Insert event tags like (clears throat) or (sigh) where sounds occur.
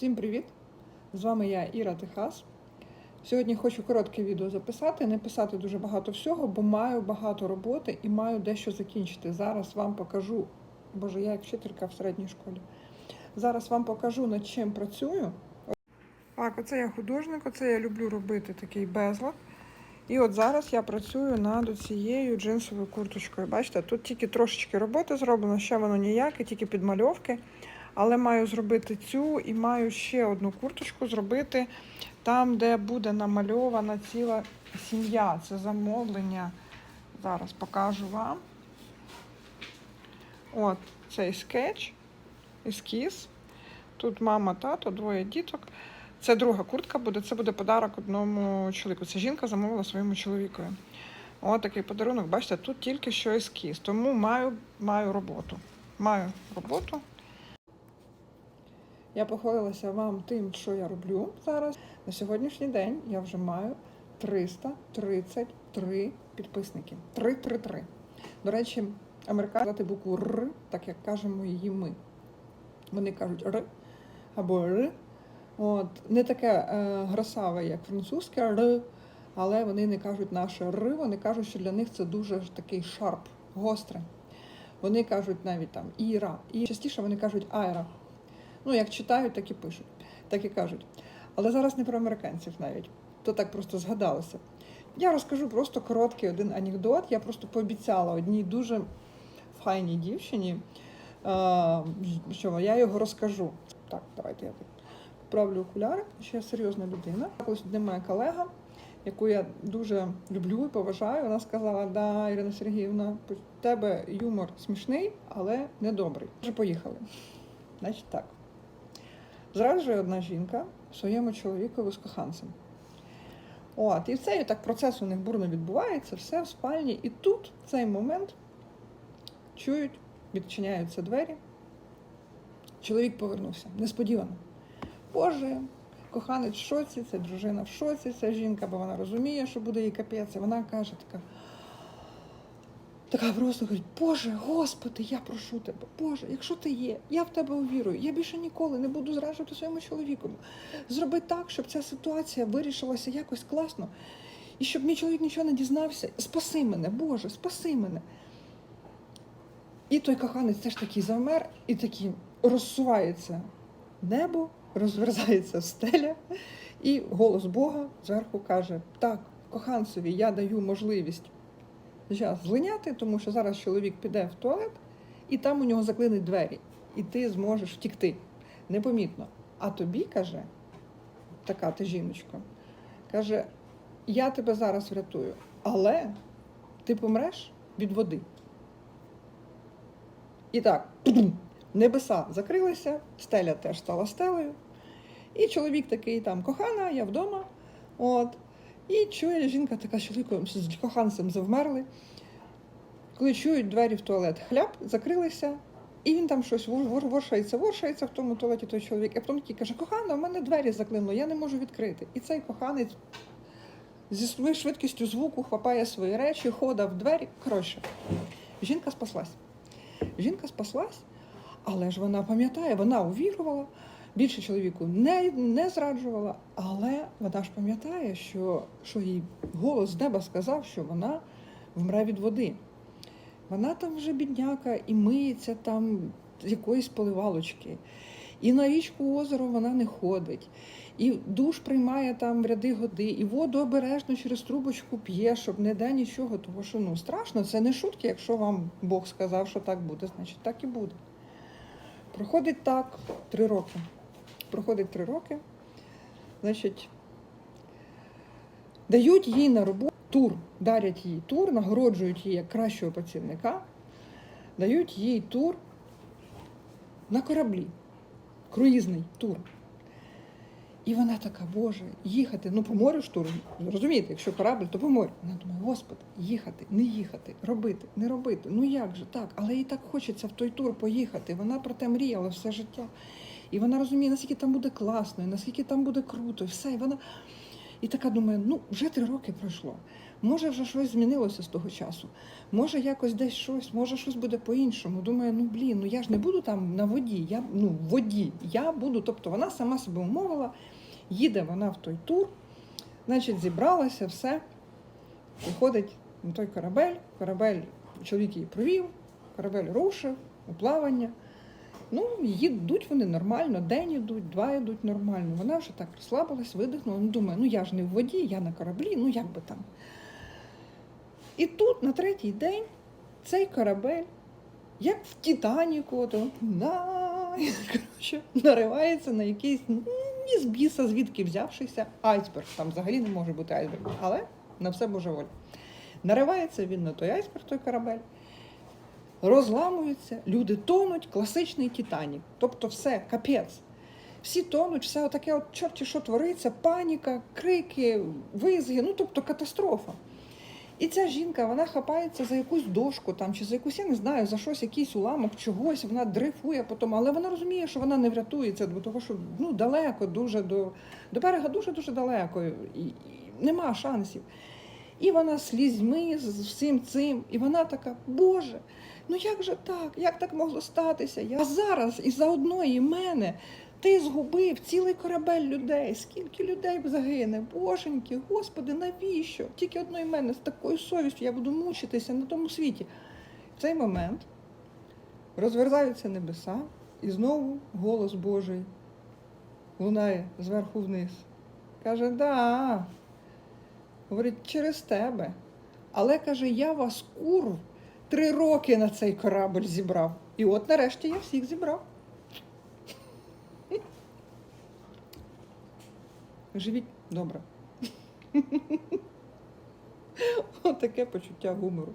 Всім привіт! З вами я Іра Техас. Сьогодні хочу коротке відео записати, не писати дуже багато всього, бо маю багато роботи і маю дещо закінчити. Зараз вам покажу, боже, я як вчителька в середній школі. Зараз вам покажу, над чим працюю. Так, оце я художник, оце я люблю робити такий безлад. І от зараз я працюю над цією джинсовою курточкою. Бачите, тут тільки трошечки роботи зроблено, ще воно ніяке, тільки підмальовки. Але маю зробити цю і маю ще одну курточку зробити там, де буде намальована ціла сім'я. Це замовлення. Зараз покажу вам. От цей скетч, ескіз. Тут мама, тато, двоє діток. Це друга куртка буде, це буде подарок одному чоловіку. Це жінка замовила своєму чоловікові. От такий подарунок. Бачите, тут тільки що ескіз. Тому маю, маю роботу. Маю роботу. Я похвалилася вам тим, що я роблю зараз. На сьогоднішній день я вже маю 333 підписники. 333. До речі, американці букву Р, так як кажемо її ми. Вони кажуть Р або Р. От, не таке е, грасаве, як французьке Р, але вони не кажуть наше Р, вони кажуть, що для них це дуже такий шарп, гостре. Вони кажуть навіть там Іра. І частіше вони кажуть Айра. Ну, як читають, так і пишуть, так і кажуть. Але зараз не про американців навіть, то так просто згадалося. Я розкажу просто короткий один анекдот. Я просто пообіцяла одній дуже файній дівчині, що я його розкажу. Так, давайте я тут правлю окуляри, що я серйозна людина. Колись одна моя колега, яку я дуже люблю і поважаю, вона сказала: Да, Ірина Сергіївна, у тебе юмор смішний, але недобрий. Вже поїхали. Значить так. Зраджує одна жінка своєму чоловікові з коханцем. От, і цей так процес у них бурно відбувається, все в спальні. І тут, в цей момент, чують, відчиняються двері. Чоловік повернувся. Несподівано. Боже, коханець в шоці, це дружина в шоці, ця жінка, бо вона розуміє, що буде їй капець. І вона каже така. Така просто говорить, Боже, Господи, я прошу тебе, Боже, якщо ти є, я в тебе увірую, я більше ніколи не буду зраджувати своєму чоловіку. Зроби так, щоб ця ситуація вирішилася якось класно, і щоб мій чоловік нічого не дізнався. Спаси мене, Боже, спаси мене. І той коханець теж такий завмер, і такий розсувається небо, розверзається стеля, і голос Бога зверху каже: Так, коханцеві, я даю можливість зараз злиняти, тому що зараз чоловік піде в туалет, і там у нього заклинить двері, і ти зможеш втікти непомітно. А тобі каже, така ти жіночка, каже: я тебе зараз врятую, але ти помреш від води. І так, (clears throat) небеса закрилися, стеля теж стала стелею. І чоловік такий там кохана, я вдома. От. І чує жінка така з чоловіком з коханцем завмерли. Коли чують двері в туалет, хляп, закрилися, і він там щось вор- воршається, воршається в тому туалеті той чоловік. А потім такий каже, кохана, в мене двері заклинуло, я не можу відкрити. І цей коханець зі своєю швидкістю звуку хапає свої речі, хода в двері. Коротше, жінка спаслась. Жінка спаслась, але ж вона пам'ятає, вона увірувала, більше чоловіку не, не зраджувала, але вона ж пам'ятає, що, що їй голос з неба сказав, що вона вмре від води. Вона там вже бідняка і миється там з якоїсь поливалочки. І на річку озеро вона не ходить, і душ приймає там ряди годи, і воду обережно через трубочку п'є, щоб не де нічого. Тому що ну страшно, це не шутки. Якщо вам Бог сказав, що так буде, значить так і буде. Проходить так три роки. Проходить три роки. Значить, дають їй на роботу тур, дарять їй тур, нагороджують її як кращого працівника, дають їй тур на кораблі, круїзний тур. І вона така, Боже, їхати, ну по морю ж тур, розумієте, якщо корабль, то по морю. Вона думає, Господи, їхати, не їхати, робити, не робити. Ну як же так? Але їй так хочеться в той тур поїхати. Вона про те мріяла все життя. І вона розуміє, наскільки там буде класно, і наскільки там буде круто, і все. І вона і така думає, ну вже три роки пройшло. Може, вже щось змінилося з того часу. Може, якось десь щось, може, щось буде по-іншому. Думаю, ну блін, ну я ж не буду там на воді, я ну в воді. Я буду. Тобто вона сама себе умовила, їде вона в той тур, значить, зібралася, все. Виходить на той корабель, корабель чоловік її провів, корабель рушив у плавання. Ну, їдуть вони нормально, день ідуть, два йдуть нормально. Вона вже так розслабилась, видихнула. Ну, думає, ну я ж не в воді, я на кораблі, ну як би там. І тут, на третій день, цей корабель, як в Титаніку, то на, (laughs) коротше, наривається на якийсь ну, ні з біса, звідки взявшися айсберг. Там взагалі не може бути айсберг, але на все Божа воля. Наривається він на той айсберг, той корабель розламуються, люди тонуть, класичний Титанік. Тобто все, капець. Всі тонуть, все отаке, от чорті, що твориться, паніка, крики, визги, ну тобто катастрофа. І ця жінка, вона хапається за якусь дошку там, чи за якусь, я не знаю, за щось, якийсь уламок чогось, вона дрейфує потім, але вона розуміє, що вона не врятується, бо того, що ну, далеко, дуже до, до берега дуже-дуже далеко, і, і нема шансів. І вона слізьми з всім цим, і вона така, Боже, ну як же так? Як так могло статися? Я... Зараз із-за одної мене ти згубив цілий корабель людей. Скільки людей загине? Боженьки, Господи, навіщо? Тільки одної мене з такою совістю я буду мучитися на тому світі. В цей момент розверзаються небеса, і знову голос Божий лунає зверху вниз. Каже, да. Говорить, через тебе. Але каже, я вас курв три роки на цей корабль зібрав. І от нарешті я всіх зібрав. Живіть добре. (laughs) Отаке почуття гумору.